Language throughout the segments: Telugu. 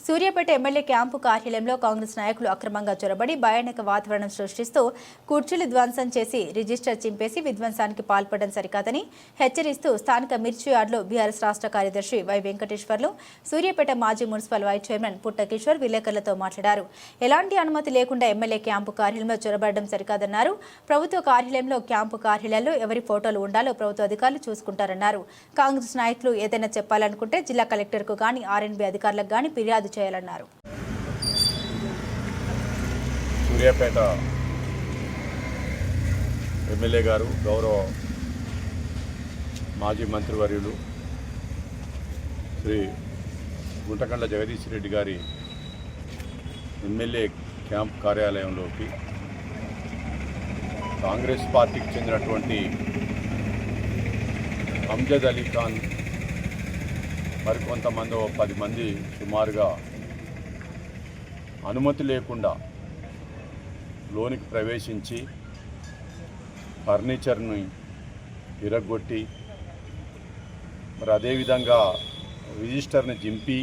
సూర్యాపేట ఎమ్మెల్యే క్యాంపు కార్యాలయంలో కాంగ్రెస్ నాయకులు అక్రమంగా చొరబడి భయానక వాతావరణం సృష్టిస్తూ కుర్చీలు ధ్వంసం చేసి రిజిస్టర్ చింపేసి విధ్వంసానికి పాల్పడడం సరికాదని హెచ్చరిస్తూ స్థానిక మిర్చి యార్డులో బీఆర్ఎస్ రాష్ట్ర కార్యదర్శి వై వెంకటేశ్వర్లు సూర్యాపేట మాజీ మున్సిపల్ వైస్ చైర్మన్ పుట్టకిషోర్ విలేకరులతో మాట్లాడారు. ఎలాంటి అనుమతి లేకుండా ఎమ్మెల్యే క్యాంపు కార్యాలయంలో చొరబడడం సరికాదన్నారు. ప్రభుత్వ కార్యాలయంలో క్యాంపు కార్యాలయాల్లో ఎవరి ఫోటోలు ఉండాలో ప్రభుత్వ అధికారులు చూసుకుంటారన్నారు. కాంగ్రెస్ నాయకులు ఏదైనా చెప్పాలనుకుంటే జిల్లా కలెక్టర్కు గాని ఆర్ఎన్బి అధికారులకు గాని ఫిర్యాదు చేయాలన్నారు. సూర్యాపేట ఎమ్మెల్యే గారు గౌరవ మాజీ మంత్రివర్యులు శ్రీ గుంటకండ్ల జగదీష్ రెడ్డి గారి ఎమ్మెల్యే క్యాంప్ కార్యాలయంలోకి కాంగ్రెస్ పార్టీకి చెందినటువంటి అమ్జద్ అలీ ఖాన్ మరికొంతమంది ఓ పది మంది సుమారుగా అనుమతి లేకుండా లోనికి ప్రవేశించి ఫర్నిచర్ని విరగొట్టి మరి అదేవిధంగా రిజిస్టర్ని జింపి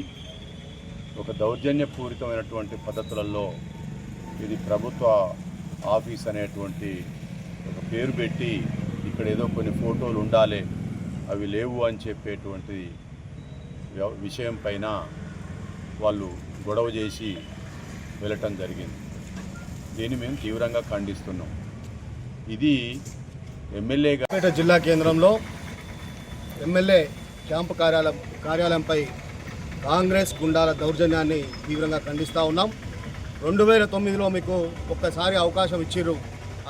ఒక దౌర్జన్యపూరితమైనటువంటి పద్ధతులలో ఇది ప్రభుత్వ ఆఫీస్ అనేటువంటి ఒక పేరు పెట్టి ఇక్కడ ఏదో కొన్ని ఫోటోలు ఉండాలి అవి లేవు అని చెప్పేటువంటి విషయం పైన వాళ్ళు గొడవ చేసి వెళ్ళటం జరిగింది. దీన్ని మేము తీవ్రంగా ఖండిస్తున్నాం. ఇది ఎమ్మెల్యేగా పేట జిల్లా కేంద్రంలో ఎమ్మెల్యే క్యాంపు కార్యాలయం కార్యాలయంపై కాంగ్రెస్ గుండాల దౌర్జన్యాన్ని తీవ్రంగా ఖండిస్తూ ఉన్నాం. రెండు వేల తొమ్మిదిలో మీకు ఒక్కసారి అవకాశం ఇచ్చిర్రు.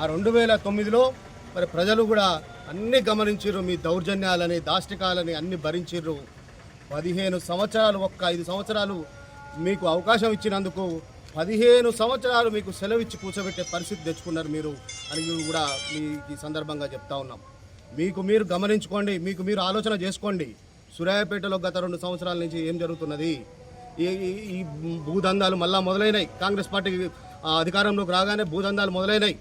ఆ రెండు వేల తొమ్మిదిలో మరి ప్రజలు కూడా అన్నీ గమనించిర్రు మీ దౌర్జన్యాలని దాష్టికాలని అన్ని భరించిర్రు. పదిహేను సంవత్సరాలు ఒక్క ఐదు సంవత్సరాలు మీకు అవకాశం ఇచ్చినందుకు పదిహేను సంవత్సరాలు మీకు సెలవిచ్చి కూర్చోబెట్టే పరిస్థితి తెచ్చుకున్నారు మీరు అని కూడా మీ ఈ సందర్భంగా చెప్తా ఉన్నాం. మీకు మీరు గమనించుకోండి మీకు మీరు ఆలోచన చేసుకోండి. సురాయపేటలో గత రెండు సంవత్సరాల నుంచి ఏం జరుగుతున్నది? ఈ ఈ- భూదందాలు మళ్ళా మొదలైనాయి. కాంగ్రెస్ పార్టీ ఆ, అధికారంలోకి రాగానే భూదందాలు మొదలైనాయి.